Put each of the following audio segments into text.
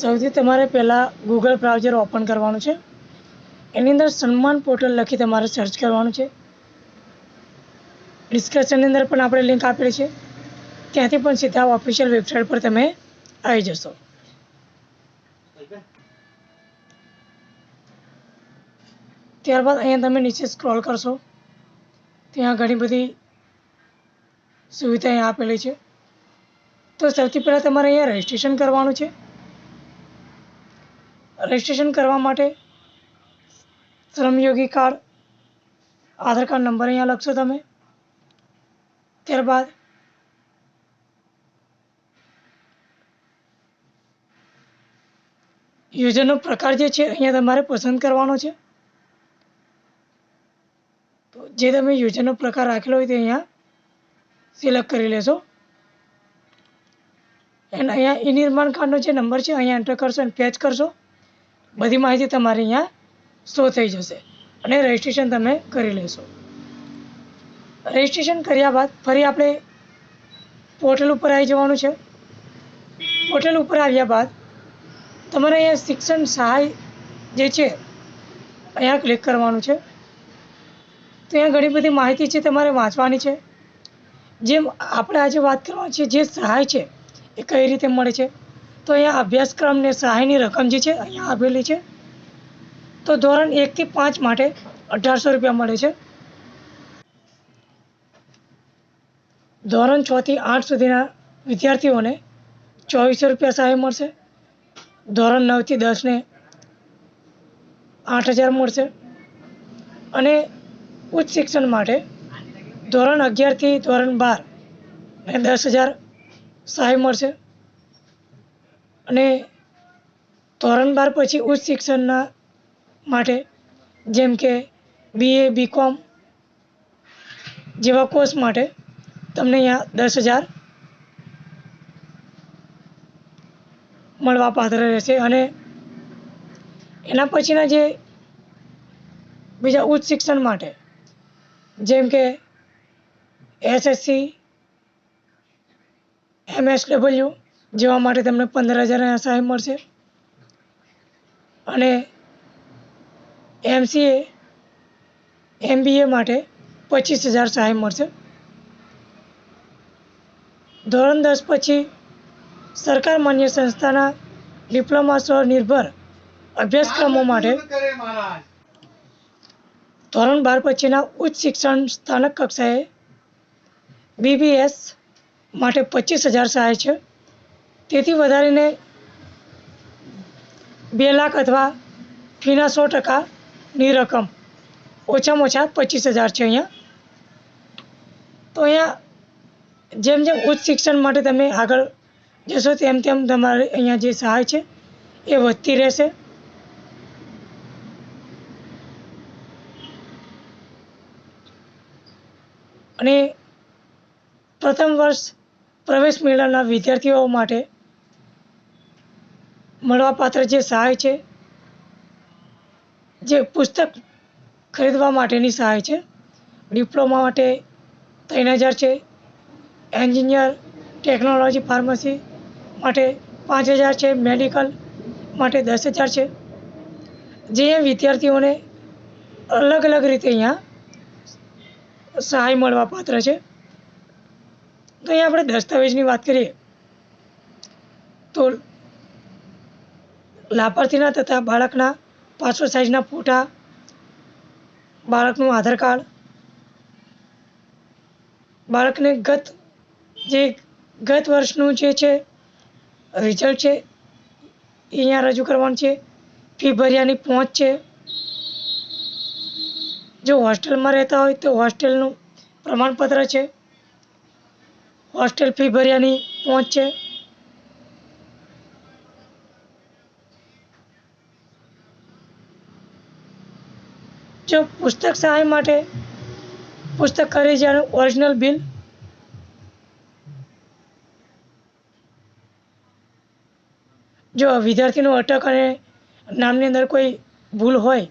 સૌથી તમારે પહેલાં ગૂગલ બ્રાઉઝર ઓપન કરવાનું છે. એની અંદર સન્માન પોર્ટલ લખી તમારે સર્ચ કરવાનું છે. ડિસ્ક્રિપ્શનની અંદર પણ આપણે લિંક આપેલી છે. ત્યાંથી પણ સીધા ઓફિશિયલ વેબસાઇટ પર તમે આવી જશો. ત્યારબાદ અહીંયા તમે નીચે સ્ક્રોલ કરશો. ત્યાં ઘણી બધી સુવિધા અહીંયા આપેલી છે. તો સૌથી પહેલાં તમારે અહીંયા રજિસ્ટ્રેશન કરવાનું છે. રજિસ્ટ્રેશન કરવા માટે Shramyogi card, Aadhaar card number અહીંયા લખશો તમે. ત્યારબાદ યુઝરનો પ્રકાર જે છે અહીંયા તમારે પસંદ કરવાનો છે. તો જે તમે યુઝરનો પ્રકાર રાખેલો હોય તે અહીંયા સિલેક્ટ કરી લેશો. એન્ડ અહીંયા ઈ નિર્માણ કાર્ડનો જે નંબર છે, અહીંયા એન્ટર કરશો અને પેચ કરશો. બધી માહિતી તમારે અહીંયા શો થઈ જશે અને રજિસ્ટ્રેશન તમે કરી લેશો. રજિસ્ટ્રેશન કર્યા બાદ ફરી આપણે પોર્ટલ ઉપર આવી જવાનું છે. પોર્ટલ ઉપર આવ્યા બાદ તમારે અહીંયા શિક્ષણ સહાય જે છે, અહીંયા ક્લિક કરવાનું છે. તો અહીંયા ઘણી બધી માહિતી છે તમારે વાંચવાની છે. જેમ આપણે આજે વાત કરવાની છે જે સહાય છે એ કઈ રીતે મળે છે? તો અહીંયા અભ્યાસક્રમને સહાયની રકમ જે છે અહીંયા આપેલી છે. તો ધોરણ એકથી પાંચ માટે અઢારસો રૂપિયા મળે છે. ધોરણ છથી આઠ સુધીના વિદ્યાર્થીઓને ચોવીસો રૂપિયા સહાય મળશે. ધોરણ નવથી દસને આઠ હજાર મળશે. અને ઉચ્ચ શિક્ષણ માટે ધોરણ અગિયારથી ધોરણ બાર ને દસ હજાર સહાય મળશે. અને ધોરણ બાર પછી ઉચ્ચ શિક્ષણના માટે જેમ કે બીએ બીકોમ જેવા કોર્સ માટે તમને અહીંયા દસ હજાર મળવા પાત્ર રહેશે. અને એના પછીના જે બીજા ઉચ્ચ શિક્ષણ માટે જેમ કે એસએસસી એમએસડબલ્યુ જેવા માટે તમને પંદર હજાર સહાય મળશે. અને એમસીએ એમબીએ માટે પચીસ હજાર સહાય મળશે. ધોરણ દસ પછી સરકાર માન્ય સંસ્થાના ડિપ્લોમા સ્વનિર્ભર અભ્યાસક્રમો માટે ધોરણ બાર પછીના ઉચ્ચ શિક્ષણ સ્થાનક કક્ષાએ બીબીએસ માટે પચીસ હજાર સહાય છે. તેથી વધારીને બે લાખ અથવા ફીના સો ટકાની રકમ. ઓછામાં ઓછા પચીસ હજાર છે અહીંયા. તો અહીંયા જેમ જેમ ઉચ્ચ શિક્ષણ માટે તમે આગળ જશો તેમ તેમ તમારે અહીંયા જે સહાય છે એ વધતી રહેશે. અને પ્રથમ વર્ષ પ્રવેશ મેળવનાર વિદ્યાર્થીઓ માટે મળવાપાત્ર જે સહાય છે, જે પુસ્તક ખરીદવા માટેની સહાય છે, ડિપ્લોમા માટે ત્રણ હજાર છે, એન્જિનિયર, ટેકનોલોજી, ફાર્મસી માટે પાંચ હજાર છે, મેડિકલ માટે દસ હજાર છે. જે વિદ્યાર્થીઓને અલગ અલગ રીતે અહીંયા સહાય મળવા પાત્ર છે. તો અહીંયા આપણે દસ્તાવેજની વાત કરીએ, તો લાભાર્થીના તથા બાળકના પાસપોર્ટ સાઇઝના ફોટા, બાળકનું આધાર કાર્ડ, બાળકને ગત જે ગત વર્ષનું જે છે રિઝલ્ટ છે, એ અહીંયા રજૂ કરવાનું છે. ફી ભર્યાની પહોંચ છે. જો હોસ્ટેલમાં રહેતા હોય તો હોસ્ટેલનું પ્રમાણપત્ર છે. હોસ્ટેલ ફી ભર્યાની પહોંચ છે. જો પુસ્તક સહાય માટે પુસ્તક ખરીદ્યાનું ઓરિજિનલ બિલ જો વિદ્યાર્થીનું અટક અને નામની અંદર કોઈ ભૂલ હોય,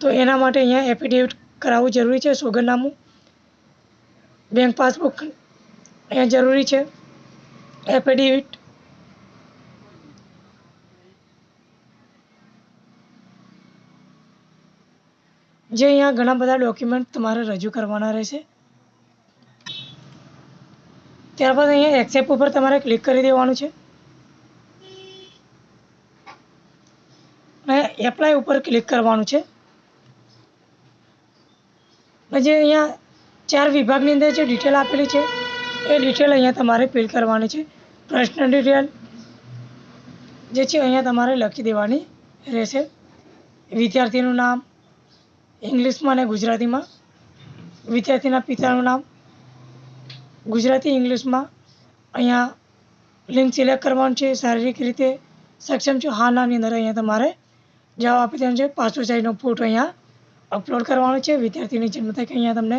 તો એના માટે અહીંયા એફિડેવિટ કરાવવું જરૂરી છે, સોગંદનામું. બેંક પાસબુક અહીંયા જરૂરી છે. એફિડેવિટ જે અહીંયા ઘણા બધા ડોક્યુમેન્ટ તમારે રજૂ કરવાના રહેશે. ત્યારબાદ અહીંયા એક્સેપ્ટ ઉપર તમારે ક્લિક કરી દેવાનું છે. અને એપ્લાય ઉપર ક્લિક કરવાનું છે. જે અહીંયા ચાર વિભાગની અંદર જે ડિટેલ આપેલી છે, એ ડિટેલ અહીંયા તમારે ફિલ કરવાની છે. પ્રશ્ન ડિટેલ જે છે, અહીંયા તમારે લખી દેવાની રહેશે. વિદ્યાર્થીનું નામ ઇંગ્લિશમાં અને ગુજરાતીમાં. વિદ્યાર્થીના પિતાનું નામ ગુજરાતી ઇંગ્લિશમાં. અહીંયા લિંક સિલેક્ટ કરવાનું છે, શારીરિક રીતે સક્ષમ છો. હા, નાની અંદર અહીંયા તમારે જવાબ આપી દેવાનો છે. પાસપોર્ટ સાઇઝનો ફોટો અહીંયા અપલોડ કરવાનો છે. વિદ્યાર્થીની જન્મ તારીખ અહીંયા તમને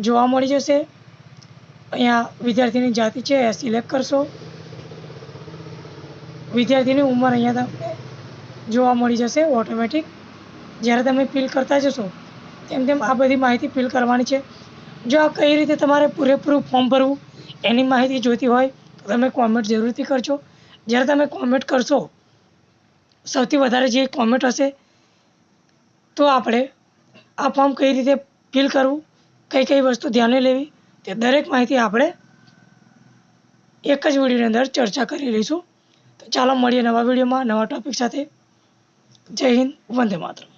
જોવા મળી જશે. અહીંયા વિદ્યાર્થીની જાતિ છે, એ સિલેક્ટ કરશો. વિદ્યાર્થીની ઉંમર અહીંયા તમને જોવા મળી જશે ઓટોમેટિક જ્યારે તમે ફિલ કરતા જશો, તેમ તેમ આ બધી માહિતી ફિલ કરવાની છે. જો આ કઈ રીતે તમારે પૂરેપૂરું ફોર્મ ભરવું, એની માહિતી જોઈતી હોય, તો તમે કોમેન્ટ જરૂરથી કરજો. જ્યારે તમે કોમેન્ટ કરશો, સૌથી વધારે જે કોમેન્ટ હશે, તો આપણે આ ફોર્મ કઈ રીતે ફિલ કરવું, કઈ કઈ વસ્તુ ધ્યાને લેવી, તે દરેક માહિતી આપણે એક જ વિડીયોની અંદર ચર્ચા કરી લઈશું. તો ચાલો, મળીએ નવા વિડીયોમાં નવા ટોપિક સાથે. જય હિન્દ, વંદે માતરમ.